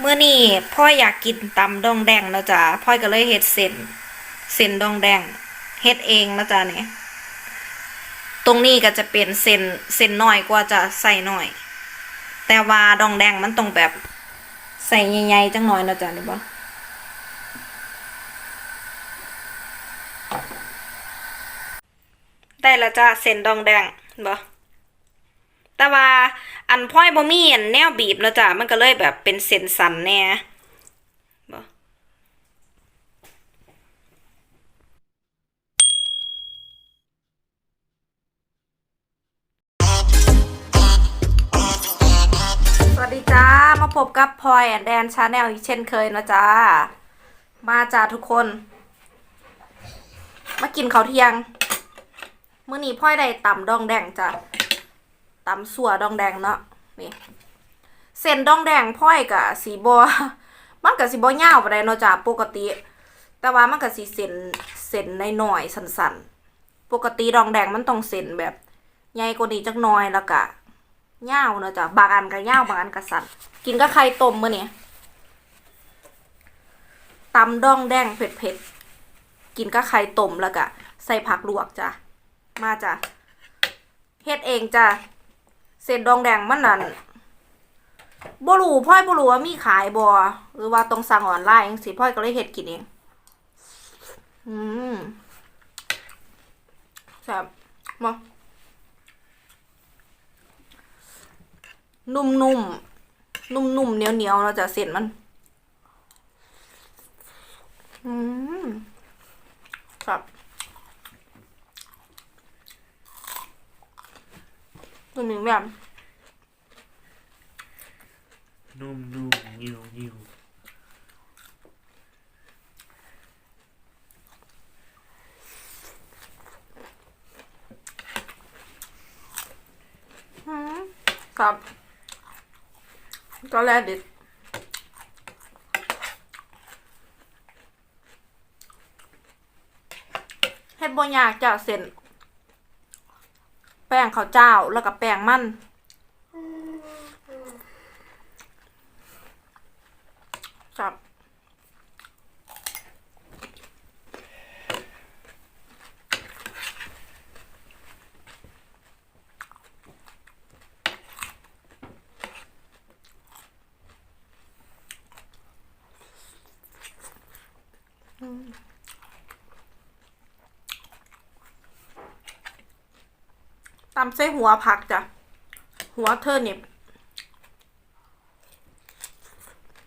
เมื่อนี่พ่ออยากกินตำดองแดงแล้วจ้ะพ่อก็เลยเฮ็ดเส้นเส้นดองแดงเฮ็ดเองนะจ๊ะเนี่ยตรงนี้ก็จะเป็นเส้นเส้นน้อยกว่าจะใส่หน้อย แต่ว่าดองแดงมันต้องแบบใส่ใหญ่ๆจังหน่อยนะจ๊ะนี่บ่ได้แล้วจ้ะเส้นดองแดงบ่ แต่ว่าอันพ่อยบ่มีอันแนวบีบแล้วจ้ะมันก็เลยแบบเป็นเส้นสันแน่บ่สวัสดีจ้า มาพบกับพลอยแอนแดนชาแนลอีกเช่นเคยนะจ้า มาจ้าทุกคน มากินข้าวเที่ยง มื้อนี้พ่อยได้ตำดองแดงจ้ะ ตำสัวดองแดงเนาะนี่เส้นดองแดงพ่อยกะสีบมันกะสีบยาวปานใดเนาะจ้ะปกติ แต่ว่ามันกะสีเส้นเส้นน้อยสั้นๆ ปกติดองแดงมันต้องเส้นแบบใหญ่กว่านี้จักหน่อยแล้วก็ยาเนาะจ้ะบางอันก็ยาบางอันก็สั้นกินกับไข่ต้มมื้อนี้ตำดองแดงเผ็ดๆกินกับไข่ต้มแล้วก็ใส่ผักลวกจ้ะมาจ้ะเฮ็ดเองจ้ะ เศษดองแดงมันนั่นบ่รู้พ่อยบ่รู้ว่ามีขายบ่หรือว่าต้องสั่งออนไลน์จังซี่พ่อยก็เลยเฮ็ดกินเอง อืมแซ่บมานุ่มๆ นุ่มๆ เหนียวๆเนาจะเส้นมัน อืม ครับ ตัวหนึ่งแบบนุ่มนุ่มยิวยิวอืมครับก็แลดิดเฮ็ดบ่ยากจ้ะเส้นแป้งข้าวเจ้าแล้วก็แป้งมัน ครับ ตำใส่หัวผักจ้ะ หัวเทอร์นิป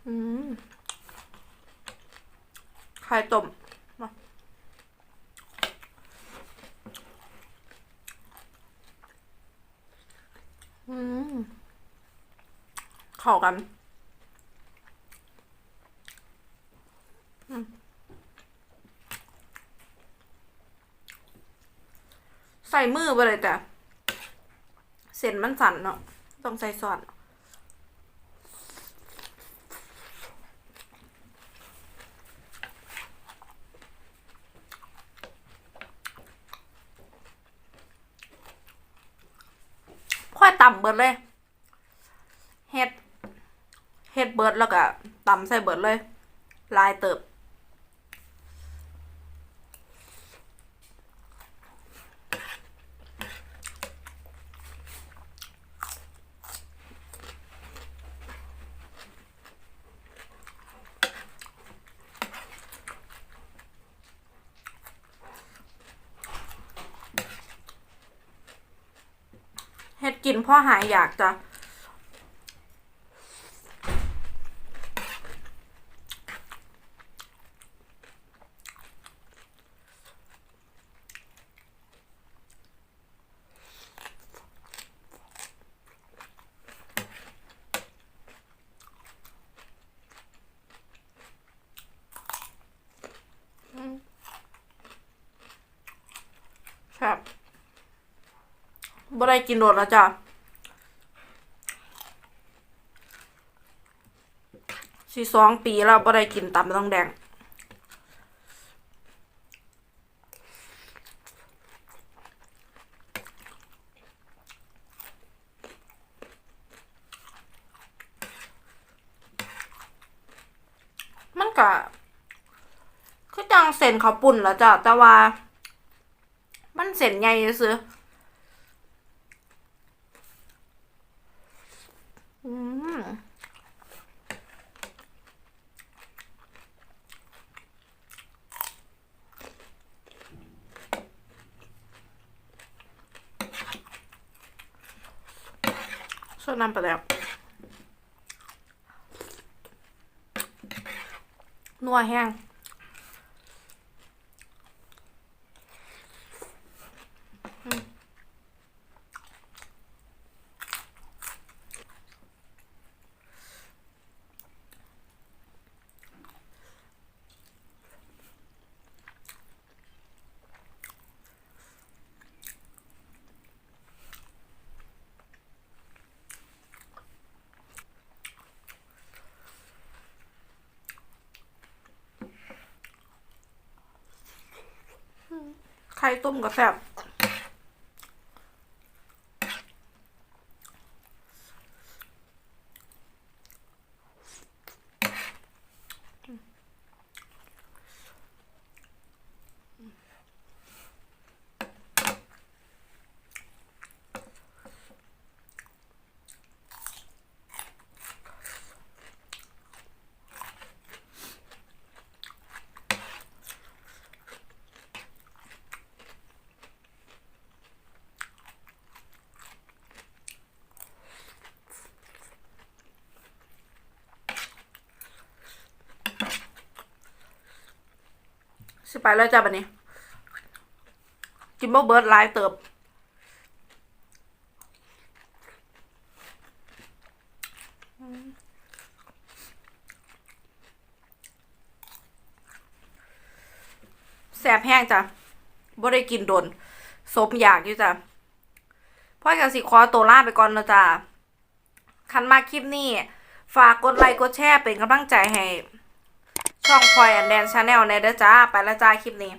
อืมไข่ต้มมาอืมเข้ากันใส่มือไปเลยจ้ะ เส้นมันสั่นเนาะต้องใส่ซอสค่อยต่ำเบิดเลยเฮ็ดเฮ็ดเบิดแล้วก็ต่ำใส่เบิดเลย ลายเติบ กินพ่อหายอยากจะครับ บ่ได้กินโดดแล้วจ้ะสี่สองปีแล้วบ่ได้กินตำต้องแดงอกะคือจังเส้นเขาปุ่นแล้วจ้ะแต่ว่า มันเส้นใหญ่ซื้ออืม ส่วนน้ำไปแล้ว นัวแห้งอืม ไข่ต้มก็แซ่บ สิไปแล้วจ้ะบัดนี้ กินบ่เบิร์ดหลายเติบ แสบแห้งจ้ะบ่ได้กินโดนสมอยากอยู่จ้ะพ่อกับสิขอตัวลาไปก่อนแล้วจ้ะคันมาคลิปนี้ ฝากกดไลค์กดแชร์เป็นกำลังใจให้ ช่องพลอยแอนแดนชาแนลในเด้อจ้า ไปแล้วจ้าคลิปนี้